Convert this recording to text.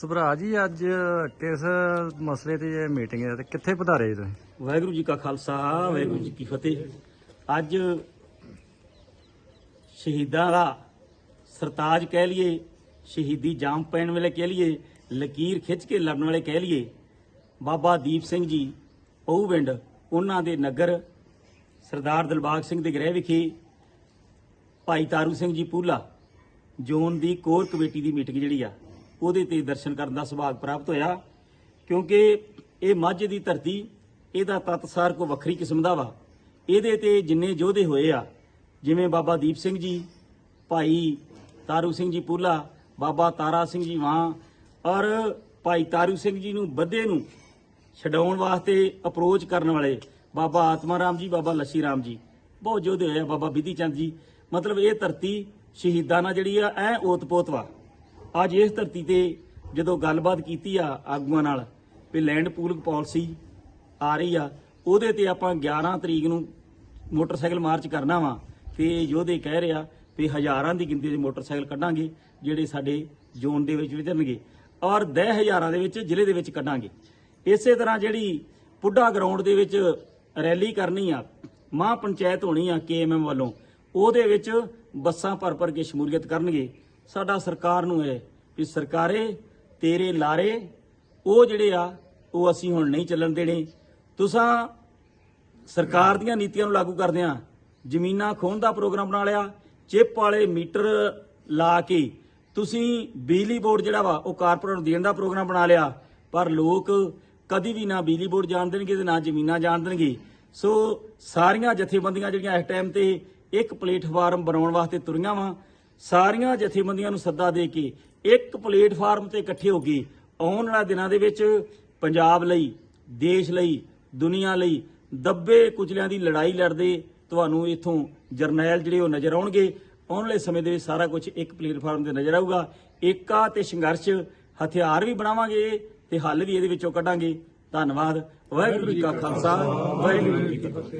ਸੁਭਰਾ ਜੀ, ਅੱਜ ਕਿਸ ਮਸਲੇ ਤੇ ਇਹ ਮੀਟਿੰਗ ਹੈ ਤੇ ਕਿੱਥੇ ਪਧਾਰੇ ਜੀ ਤੁਸੀਂ? ਵਾਹਿਗੁਰੂ ਜੀ ਕਾ ਖਾਲਸਾ, ਵਾਹਿਗੁਰੂ ਜੀ ਕੀ ਫਤਿਹ। ਅੱਜ ਸ਼ਹੀਦਾਂ ਦਾ ਸਰਤਾਜ ਕਹਿ ਲਈਏ, ਸ਼ਹੀਦੀ ਜਾਮ ਪੈਣ ਵੇਲੇ ਕਹਿ ਲਈਏ, ਲਕੀਰ ਖਿੱਚ ਕੇ ਲੜਨ ਵਾਲੇ ਕਹਿ ਲਈਏ, ਬਾਬਾ ਦੀਪ ਸਿੰਘ ਜੀ ਪਹੂਵਿੰਡ ਉਹਨਾਂ ਦੇ ਨਗਰ, ਸਰਦਾਰ ਦਿਲਬਾਗ ਸਿੰਘ ਦੇ ਗ੍ਰਹਿ ਵਿਖੇ, ਭਾਈ ਤਾਰੂ ਸਿੰਘ ਜੀ ਪੂਲਾ, ਜ਼ੋਨ ਦੀ ਕੋਰ ਕਮੇਟੀ ਦੀ ਮੀਟਿੰਗ ਜਿਹੜੀ ਆ। ਉਹਦੇ ਤੇ ਦਰਸ਼ਨ ਕਰਨ ਦਾ ਸੁਭਾਗ ਪ੍ਰਾਪਤ ਹੋਇਆ, ਕਿਉਂਕਿ ਇਹ ਮੱਝ ਦੀ ਧਰਤੀ, ਇਹਦਾ ਤਤਸਾਰ ਕੋ ਵੱਖਰੀ ਕਿਸਮ ਦਾ ਵਾ। ਇਹਦੇ ਤੇ ਜਿੰਨੇ ਯੋਧੇ ਹੋਏ ਆ, ਜਿਵੇਂ ਬਾਬਾ ਦੀਪ ਸਿੰਘ ਜੀ, ਭਾਈ ਤਾਰੂ ਸਿੰਘ ਜੀ ਪੂਲਾ, ਬਾਬਾ ਤਾਰਾ ਸਿੰਘ ਜੀ ਵਾਂ, ਔਰ ਭਾਈ ਤਾਰੂ ਸਿੰਘ ਜੀ ਨੂੰ ਬੱਦੇ ਨੂੰ ਛਡਾਉਣ ਵਾਸਤੇ ਅਪਰੋਚ ਕਰਨ ਵਾਲੇ ਬਾਬਾ ਆਤਮਾ ਰਾਮ ਜੀ, ਬਾਬਾ ਲੱਸੀ ਰਾਮ ਜੀ। ਬਹੁਤ ਯੋਧੇ ਹੋਏ ਆ ਬਾਬਾ ਬਿਧੀ ਚੰਦ ਜੀ। ਮਤਲਬ ਇਹ ਧਰਤੀ ਸ਼ਹੀਦਾਂ ਨਾਲ ਜਿਹੜੀ ਆ, ਐ ਓਤ-ਪੋਤ ਵਾ। ਅੱਜ ਇਸ ਧਰਤੀ ਤੇ ਜਦੋਂ ਗੱਲਬਾਤ ਕੀਤੀ ਆ ਆਗੂਆਂ ਨਾਲ ਵੀ ਲੈਂਡ ਪੂਲਿੰਗ ਪਾਲਿਸੀ ਆ ਰਹੀ ਆ, ਉਹਦੇ ਤੇ ਆਪਾਂ 11 ਤਰੀਕ ਨੂੰ ਮੋਟਰਸਾਈਕਲ ਮਾਰਚ ਕਰਨਾ ਵਾ, ਤੇ ਯੋਧੇ ਕਹਿ ਰਿਹਾ ਵੀ ਹਜ਼ਾਰਾਂ ਦੀ ਗਿਣਤੀ ਦੇ ਮੋਟਰਸਾਈਕਲ ਕੱਢਾਂਗੇ, ਜਿਹੜੇ ਸਾਡੇ ਜ਼ੋਨ ਦੇ ਵਿੱਚ ਵਿਚਰਨਗੇ, ਔਰ 10 ਹਜ਼ਾਰਾਂ ਦੇ ਵਿੱਚ ਜ਼ਿਲ੍ਹੇ ਦੇ ਵਿੱਚ ਕੱਢਾਂਗੇ। ਇਸੇ ਤਰ੍ਹਾਂ ਜਿਹੜੀ ਪੁੱਡਾ ਗਰਾਊਂਡ ਦੇ ਵਿੱਚ ਰੈਲੀ ਕਰਨੀ ਆ, ਮਹਾਂ ਪੰਚਾਇਤ ਹੋਣੀ ਆ ਕੇਐਮਐਮ ਵੱਲੋਂ, ਉਹਦੇ ਵਿੱਚ ਬੱਸਾਂ ਭਰ ਭਰ ਕੇ ਸ਼ਮੂਲੀਅਤ ਕਰਨਗੇ ਸਾਡਾ ਸਰਕਾਰ ਨੂੰ ਹੈ ਵੀ ਸਰਕਾਰੇ, ਤੇਰੇ ਲਾਰੇ, ਉਹ ਜਿਹੜੇ ਆ, ਉਹ ਅਸੀਂ ਹੁਣ ਨਹੀਂ ਚੱਲਣ ਦੇਣੇ। ਤੁਸੀਂ ਸਰਕਾਰ ਦੀਆਂ ਨੀਤੀਆਂ ਨੂੰ ਲਾਗੂ ਕਰਦੇ ਆ। ਜ਼ਮੀਨਾਂ ਖੋਹਣ ਦਾ ਪ੍ਰੋਗਰਾਮ ਬਣਾ ਲਿਆ। ਚਿੱਪ ਵਾਲੇ ਮੀਟਰ ਲਾ ਕੇ ਤੁਸੀਂ ਬਿਜਲੀ ਬੋਰਡ ਜਿਹੜਾ ਵਾ, ਉਹ ਕਾਰਪੋਰੇਟ ਨੂੰ ਦੇਣ ਦਾ ਪ੍ਰੋਗਰਾਮ ਬਣਾ ਲਿਆ। ਪਰ ਲੋਕ ਕਦੀ ਵੀ ਨਾ ਬਿਜਲੀ ਬੋਰਡ ਜਾਣ ਦੇਣਗੇ ਤੇ ਨਾ ਜ਼ਮੀਨਾਂ ਜਾਣ ਦੇਣਗੇ। ਸੋ ਸਾਰੀਆਂ ਜਥੇਬੰਦੀਆਂ ਜਿਹੜੀਆਂ ਇਸ ਟਾਈਮ ਤੇ ਇੱਕ ਪਲੇਟਫਾਰਮ ਬਣਾਉਣ ਵਾਸਤੇ ਤੁਰੀਆਂ ਵਾ। ਸਾਰੀਆਂ ਜਥੇਬੰਦੀਆਂ ਨੂੰ ਸੱਦਾ ਦੇ ਕੇ ਇੱਕ ਪਲੇਟਫਾਰਮ ਤੇ ਇਕੱਠੇ ਹੋ ਕੇ ਆਉਣ ਵਾਲੇ ਦਿਨਾਂ ਦੇ ਵਿੱਚ ਪੰਜਾਬ ਲਈ, ਦੇਸ਼ ਲਈ, ਦੁਨੀਆ ਲਈ ਦੱਬੇ ਕੁਚਲਿਆਂ ਦੀ ਲੜਾਈ ਲੜਦੇ ਤੁਹਾਨੂੰ ਇਥੋਂ ਜਰਨੈਲ ਜਿਹੜੇ ਉਹ ਨਜ਼ਰ ਆਉਣਗੇ, ਆਉਣ ਵਾਲੇ ਸਮੇਂ ਦੇ ਵਿੱਚ ਸਾਰਾ ਕੁਝ ਇੱਕ ਪਲੇਟਫਾਰਮ ਤੇ ਨਜ਼ਰ ਆਊਗਾ। ਏਕਾ ਤੇ ਸੰਘਰਸ਼ ਹਥਿਆਰ ਵੀ ਬਣਾਵਾਂਗੇ ਤੇ ਹੱਲ ਵੀ ਇਹਦੇ ਵਿੱਚੋਂ ਕੱਢਾਂਗੇ। ਧੰਨਵਾਦ। ਵਾਹਿਗੁਰੂ ਜੀ ਕਾ ਖਾਲਸਾ, ਵਾਹਿਗੁਰੂ ਜੀ ਕੀ ਫਤਿਹ।